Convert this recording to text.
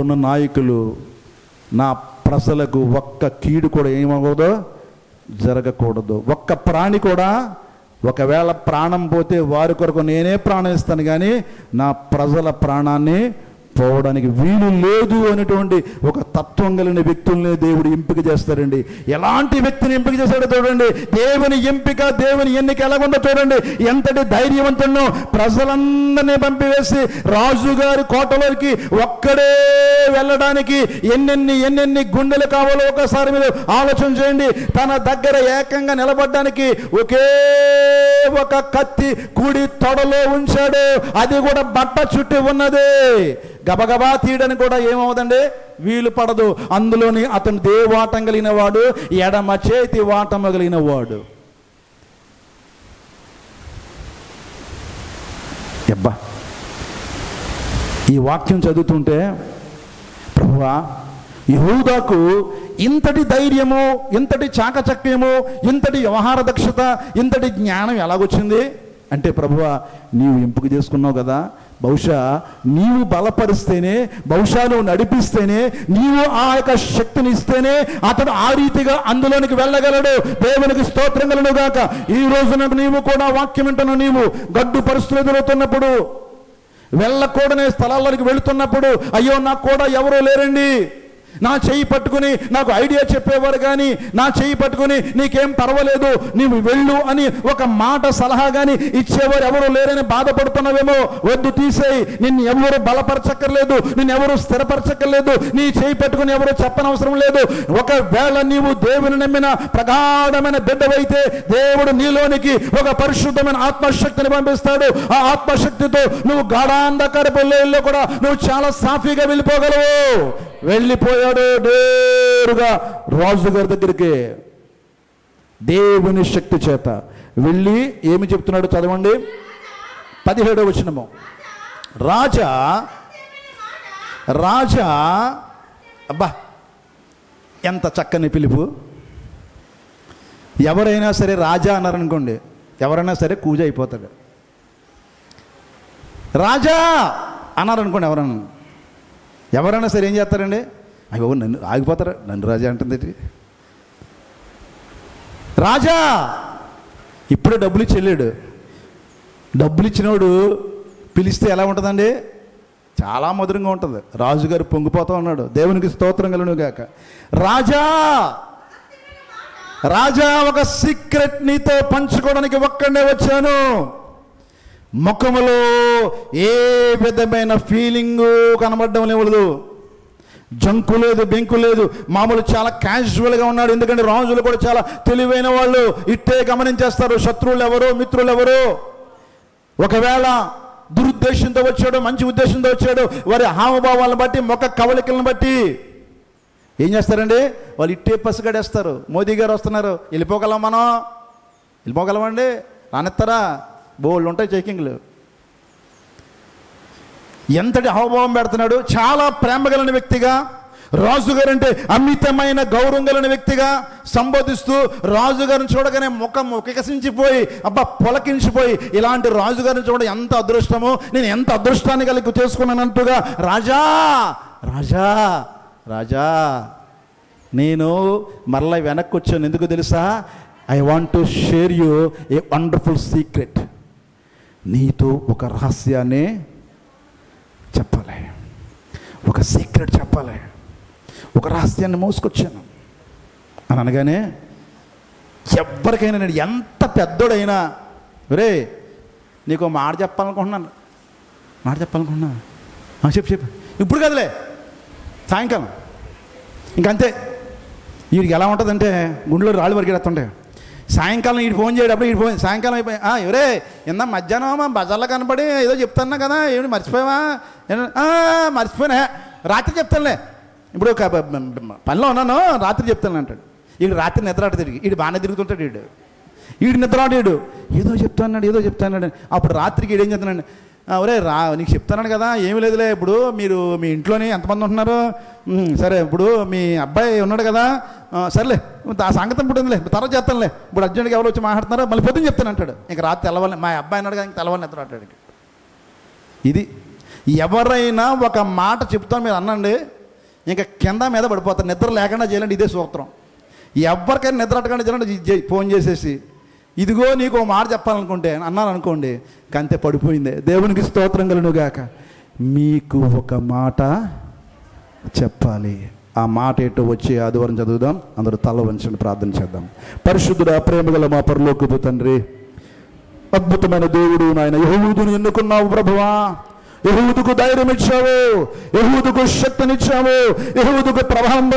ఇప్పుడున్న నాయకులు నా ప్రజలకు ఒక్క కీడు కూడా ఏమవ్వదో జరగకూడదు. ఒక్క ప్రాణి కూడా ఒకవేళ ప్రాణం పోతే వారి కొరకు నేనే ప్రాణం ఇస్తాను కానీ నా ప్రజల ప్రాణాన్ని పోవడానికి వీలు లేదు అనేటువంటి ఒక తత్వం కలిగిన వ్యక్తుల్ని దేవుడు ఎంపిక చేస్తారండి ఎలాంటి వ్యక్తిని ఎంపిక చేశాడో చూడండి. దేవుని ఎంపిక దేవుని ఎన్నిక ఎలాగుందో చూడండి. ఎంతటి ధైర్యవంతున్నో ప్రజలందరినీ పంపివేసి రాజుగారి కోటలోకి ఒక్కడే వెళ్ళడానికి ఎన్నెన్ని ఎన్నెన్ని గుండెలు కావాలో ఒకసారి మీరు ఆలోచన చేయండి. తన దగ్గర ఏకంగా నిలబడడానికి ఒకే ఒక కత్తి కుడి తొడలో ఉంచాడు. అది కూడా బట్ట చుట్టి ఉన్నది. గబగబా తీయడానికి కూడా ఏమవుదండి వీలు పడదు. అందులోని అతను దేవాటం కలిగిన వాడు ఎడమ చేతి వాటం కలిగిన వాడు ఎబ్బా. ఈ వాక్యం చదువుతుంటే ప్రభువా యహూదాకు ఇంతటి ధైర్యము ఇంతటి చాకచక్యము ఇంతటి వ్యవహార దక్షత ఇంతటి జ్ఞానం ఎలాగొచ్చింది? అంటే ప్రభువా నీవు ఎంపిక చేసుకున్నావు కదా బహుశా నీవు బలపరిస్తేనే బహుశా నువ్వు నడిపిస్తేనే నీవు ఆ యొక్క శక్తిని ఇస్తేనే అతడు ఆ రీతిగా అందులోనికి వెళ్ళగలడు. దేవునికి స్తోత్రం గలడు గాక. ఈ రోజున నీవు కూడా వాక్యం వింటున్న నీవు గడ్డు పరిస్థితులు ఎదురవుతున్నప్పుడు వెళ్ళకూడనే స్థలాల్లోకి వెళుతున్నప్పుడు అయ్యో నాకు కూడా ఎవరూ లేరండి. నా చేయి పట్టుకుని నాకు ఐడియా చెప్పేవారు కానీ నా చేయి పట్టుకుని నీకేం పర్వాలేదు నీవు వెళ్ళు అని ఒక మాట సలహా కానీ ఇచ్చేవారు ఎవరు లేరని బాధపడుతున్నావేమో వద్దు తీసేయి. నిన్ను ఎవరు బలపరచక్కర్లేదు నిన్ను ఎవరు స్థిరపరచక్కర్లేదు నీ చేయి పట్టుకుని ఎవరు చెప్పనవసరం లేదు. ఒకవేళ నీవు దేవుని నమ్మిన ప్రగాఢమైన బిడ్డవైతే దేవుడు నీలోనికి ఒక పరిశుద్ధమైన ఆత్మశక్తిని పంపిస్తాడు. ఆ ఆత్మశక్తితో నువ్వు గాఢాంధకారపు లోయల్లో కూడా నువ్వు చాలా సాఫీగా వెళ్ళిపోగలవు. వెళ్ళిపోయాడు నేరుగా రాజుగారి దగ్గరికి. దేవుని శక్తి చేత. వెళ్ళి ఏమి చెప్తున్నాడు చదవండి? పదిహేడవ వచనము. రాజా రాజా అబ్బా ఎంత చక్కని పిలుపు. ఎవరైనా సరే రాజా అన్నారనుకోండి ఎవరైనా సరే కూజ అయిపోతాడు. రాజా అన్నారనుకోండి ఎవరైనా ఎవరైనా సరే ఏం చేస్తారండి? అయ్యో నన్ను ఆగిపోతారా? నన్ను రాజా అంటుంది రాజా! ఇప్పుడే డబ్బులు ఇచ్చి వెళ్ళాడు. డబ్బులు ఇచ్చినోడు పిలిస్తే ఎలా ఉంటుందండి? చాలా మధురంగా ఉంటుంది. రాజుగారు పొంగిపోతూ ఉన్నాడు. దేవునికి స్తోత్రం కలను గాక. రాజా! రాజా ఒక సీక్రెట్ నీతో పంచుకోవడానికి ఒక్కడే వచ్చాను. ముఖములో ఏ విధమైన ఫీలింగు కనబడడం లేదు జంకు లేదు బెంకు లేదు. మామూలు చాలా క్యాజువల్గా ఉన్నాడు. ఎందుకంటే రాజులు కూడా చాలా తెలివైన వాళ్ళు. ఇట్టే గమనించేస్తారు. శత్రువులు ఎవరు మిత్రులు ఎవరు. ఒకవేళ దురుద్దేశంతో వచ్చాడు మంచి ఉద్దేశంతో వచ్చాడు వారి హావభావాలను బట్టి మొక్క కవలికలను బట్టి ఏం చేస్తారండి? వాళ్ళు ఇట్టే పసిగడేస్తారు. మోదీ గారు వస్తున్నారు. వెళ్ళిపోగలం మనం? వెళ్ళిపోగలమండి? రానిస్తారా బోళ్ళు ఉంటాయి చెకింగ్లు ఎంతటి హావభావం పెడుతున్నాడు? చాలా ప్రేమ కలిగిన వ్యక్తిగా రాజుగారు అంటే అమితమైన గౌరవం కలిగిన వ్యక్తిగా సంబోధిస్తూ రాజుగారిని చూడగానే ముఖం వికసించిపోయి అబ్బా పొలకించిపోయి ఇలాంటి రాజుగారిని చూడ ఎంత అదృష్టమో నేను ఎంత అదృష్టాన్ని కలిగి చేసుకున్నానంటూగా రాజా రాజా రాజా నేను మరలా వెనక్కి వచ్చాను. ఎందుకు తెలుసా? I want to share you a wonderful secret నీతో ఒక రహస్యాన్ని చెప్పాలి. ఒక సీక్రెట్ చెప్పాలి. ఒక రహస్యాన్ని మోసుకొచ్చాను. అని అనగానే ఎవరికైనా నేను ఎంత పెద్దోడైనా రే నీకు మాట చెప్పాలనుకుంటున్నాను. మాట చెప్పాలనుకుంటున్నా చెప్పు చెప్పు. ఇప్పుడు కదలే సాయంకాలం. ఇంకంతే. వీడికి ఎలా ఉంటుందంటే గుండెలో రాళ్ళు పరిగెడుతుంటాయి. సాయంకాలం ఇటు ఫోన్ చేయడప్పుడు ఇటు ఫోన్ సాయంకాలం అయిపోయి ఎవరే? ఇందా మధ్యాహ్నం మా బజార్లో కనపడి ఏదో చెప్తున్నా కదా ఏమిటి మర్చిపోయావా? మర్చిపోయినా. రాత్రి చెప్తానులే. ఇప్పుడు ఒక పనిలో ఉన్నాను రాత్రి చెప్తాను అంటాడు. వీడు రాత్రి నిద్రాట తిరిగి వీడు బాగానే తిరుగుతుంటాడు వీడు వీడు నిద్రాడాడు ఏదో చెప్తాన్నాడు ఏదో చెప్తాన్నాడు. అప్పుడు రాత్రికి వీడు ఏం చెప్తున్నాడు ఒరే రా నీకు చెప్తున్నాను కదా ఏమీ లేదులే ఇప్పుడు మీరు మీ ఇంట్లోనే ఎంతమంది ఉంటున్నారు? సరే ఇప్పుడు మీ అబ్బాయి ఉన్నాడు కదా సర్లే ఆ సంగతం పుట్టిందిలే తర్వాత చేస్తానులే. ఇప్పుడు అర్జెంట్గా ఎవరు వచ్చి మాట్లాడుతున్నారో మళ్ళీ పొద్దున్న చెప్తాను అంటాడు. ఇంకా రాత్రి తెలవాలి మా అబ్బాయి అన్నాడు కదా ఇంక తెలవాలని నిద్ర అంటాడు ఇది ఎవరైనా ఒక మాట చెప్తాం మీరు అనండి ఇంకా కింద మీద పడిపోతారు. నిద్ర లేకుండా చేయాలండి ఇదే సూత్రం. ఎవరికైనా నిద్ర అట్టకుండా చేయాలంటే ఫోన్ చేసేసి ఇదిగో నీకు ఓ మాట చెప్పాలనుకుంటే అన్నాను అనుకోండి కంతె పడిపోయింది. దేవునికి స్తోత్రం కలనుగాక మీకు ఒక మాట చెప్పాలి. ఆ మాట ఏటో వచ్చి ఆదివారం చదువుదాం అందరూ తల వంచండి ప్రార్థన చేద్దాం. పరిశుద్ధుడు ప్రేమగల మా పరలోకపు తండ్రి అద్భుతమైన దేవుడు నాయన యహూదును ఎన్నుకున్నావు ప్రభువా? యహూదుకు ధైర్యం ఇచ్చావు యహూదుకు శక్తినిచ్చావు యహూదుకు ప్రభావం